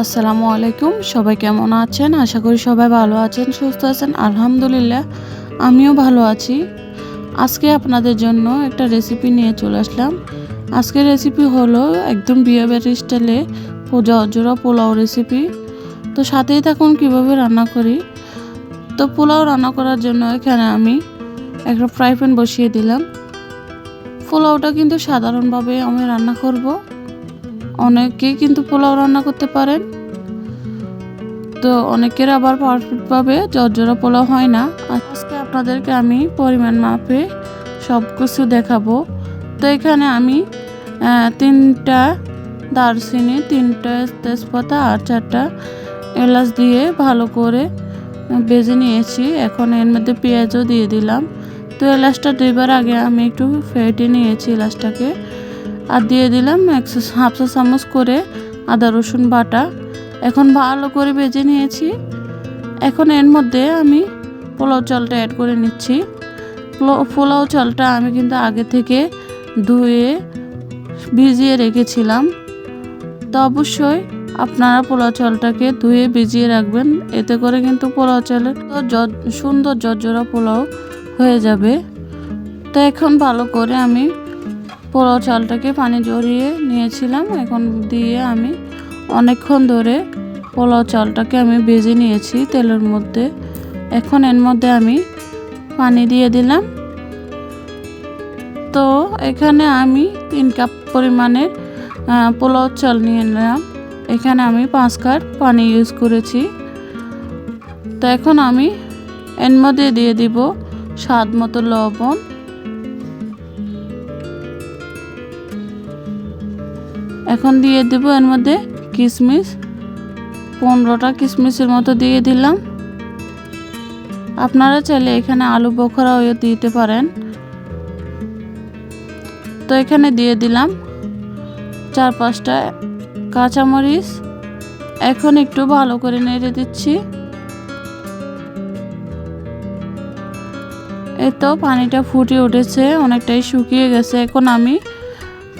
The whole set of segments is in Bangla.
আসসালামু আলাইকুম, সবাই কেমন আছেন? আশা করি সবাই ভালো আছেন, সুস্থ আছেন, আলহামদুলিল্লাহ, আমিও ভালো আছি। আজকে আপনাদের জন্য একটা রেসিপি নিয়ে চলে আসলাম। আজকের রেসিপি হলো একদম বিয়ে বিয়েবাড়ির স্টাইলে পোজা অজোড়া পোলাও রেসিপি তো সাথেই থাকুন কীভাবে রান্না করি। তো পোলাও রান্না করার জন্য এখানে আমি একটা ফ্রাই প্যান বসিয়ে দিলাম। পোলাওটা কিন্তু সাধারণভাবে আমি রান্না করব। অনেকেই কিন্তু পোলাও রান্না করতে পারেন। তো অনেকের আবার পারফেক্টভাবে জর্জরা পোলাও হয় না। আজকে আপনাদেরকে আমি পরিমাণ মাপে সব কিছু দেখাবো। তো এখানে আমি তিনটা দারচিনি, তিনটা তেজপাতা আর চারটা এলাচ দিয়ে ভালো করে বেজে নিয়েছি। এখন এর মধ্যে পেঁয়াজও দিয়ে দিলাম। তো এলাচটা দেবার আগে আমি একটু ফেটে নিয়েছি এলাচটাকে। আর দিয়ে দিলাম একশো হাফ চা চামচ করে আদা, রসুন বাটা। এখন ভালো করে ভেজে নিয়েছি। এখন এর মধ্যে আমি পোলাও চালটা অ্যাড করে নিচ্ছি। পোলাও- চালটা আমি কিন্তু আগে থেকে ধুয়ে ভিজিয়ে রেখেছিলাম। তো অবশ্যই আপনারা পোলাও চালটাকে ধুয়ে ভিজিয়ে রাখবেন। এতে করে কিন্তু পোলাও চালের তো সুন্দর জর্জরা পোলাও হয়ে যাবে। তো এখন ভালো করে আমি পোলাও চালটাকে পানি জড়িয়ে নিয়েছিলাম। এখন দিয়ে আমি অনেকক্ষণ ধরে পোলাও চালটাকে আমি ভেজে নিয়েছি তেলের মধ্যে। এখন এর মধ্যে আমি পানি দিয়ে দিলাম। তো এখানে আমি তিন কাপ পরিমাণের পোলাও চাল নিয়ে নিলাম। এখানে আমি পাঁচ কাপ পানি ইউজ করেছি। তো এখন আমি এর মধ্যে দিয়ে দিব স্বাদ মতো লবণ। এখন দিয়ে দেবো এর মধ্যে কিশমিশ, পনেরোটা কিশমিশের মতো দিয়ে দিলাম। আপনারা চাইলে এখানে আলু বোখরাও দিতে পারেন। তো এখানে দিয়ে দিলাম চার পাঁচটা কাঁচামরিচ। এখন একটু ভালো করে নেড়ে দিচ্ছি। এই তো পানিটা ফুটে উঠেছে, অনেকটাই শুকিয়ে গেছে। এখন আমি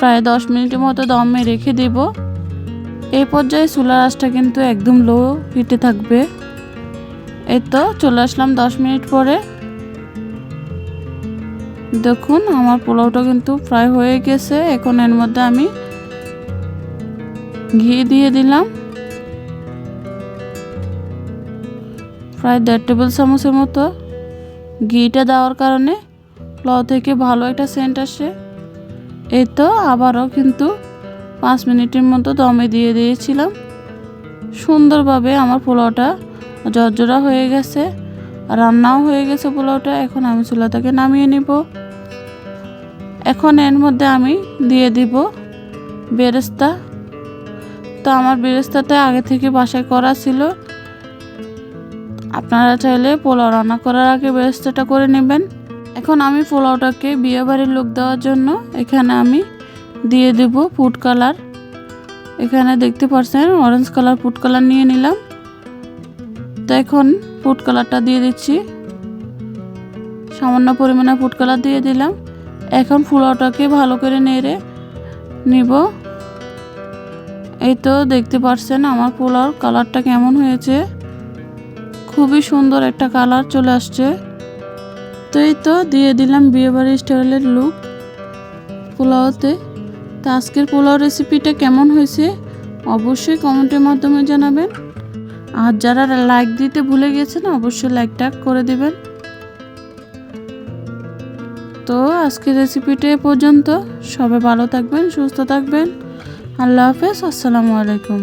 প্রায় দশ মিনিটের মতো দমে রেখে দেব। এই পর্যায়ে চুলার আঁচটা কিন্তু একদম লো হিটে থাকবে। এই তো চলে আসলাম দশ মিনিট পরে। দেখুন, আমার পোলাওটা কিন্তু প্রায় হয়ে গেছে। এখন এর মধ্যে আমি ঘি দিয়ে দিলাম। প্রায় দেড় টেবিল চামচের মতো ঘিটা দেওয়ার কারণে পোলাও থেকে ভালো একটা সেন্ট আসে। এই তো আবারও কিন্তু পাঁচ মিনিটের মতো দমে দিয়ে দিয়েছিলাম। সুন্দরভাবে আমার পোলাওটা জর্জরা হয়ে গেছে, রান্নাও হয়ে গেছে পোলাওটা, এখন আমি চুলা থেকে নামিয়ে নিব। এখন এর মধ্যে আমি দিয়ে দিব বেরেস্তা। তো আমার বেরেস্তাটা আগে থেকে বাসায় করা ছিল। আপনারা চাইলে পোলাও রান্না করার আগে বেরেস্তাটা করে নেবেন। এখন আমি পোলাওটাকে বিয়েবাড়ির লোক দেওয়ার জন্য এখানে আমি দিয়ে দেব ফুড কালার এখানে দেখতে পাচ্ছেন অরেঞ্জ কালার ফুড কালার নিয়ে নিলাম। তো এখন ফুড কালারটা দিয়ে দিচ্ছি। সামান্য পরিমাণে ফুড কালার দিয়ে দিলাম। এখন পোলাওটাকে ভালো করে নেড়ে নিব। এই তো দেখতে পাচ্ছেন আমার পোলাওর কালারটা কেমন হয়েছে। খুবই সুন্দর একটা কালার চলে আসছে। তো এই তো দিয়ে দিলাম বিয়েবাড়ি স্টাইলের লুক পোলাওতে। তো আজকের পোলাও রেসিপিটা কেমন হয়েছে? অবশ্যই কমেন্টের মাধ্যমে জানাবেন। আর যারা লাইক দিতে ভুলে গেছেন অবশ্যই লাইকটা করে দেবেন। তো আজকের রেসিপিটা পর্যন্ত। সবাই ভালো থাকবেন, সুস্থ থাকবেন। আল্লাহ হাফেজ, আসসালামু আলাইকুম।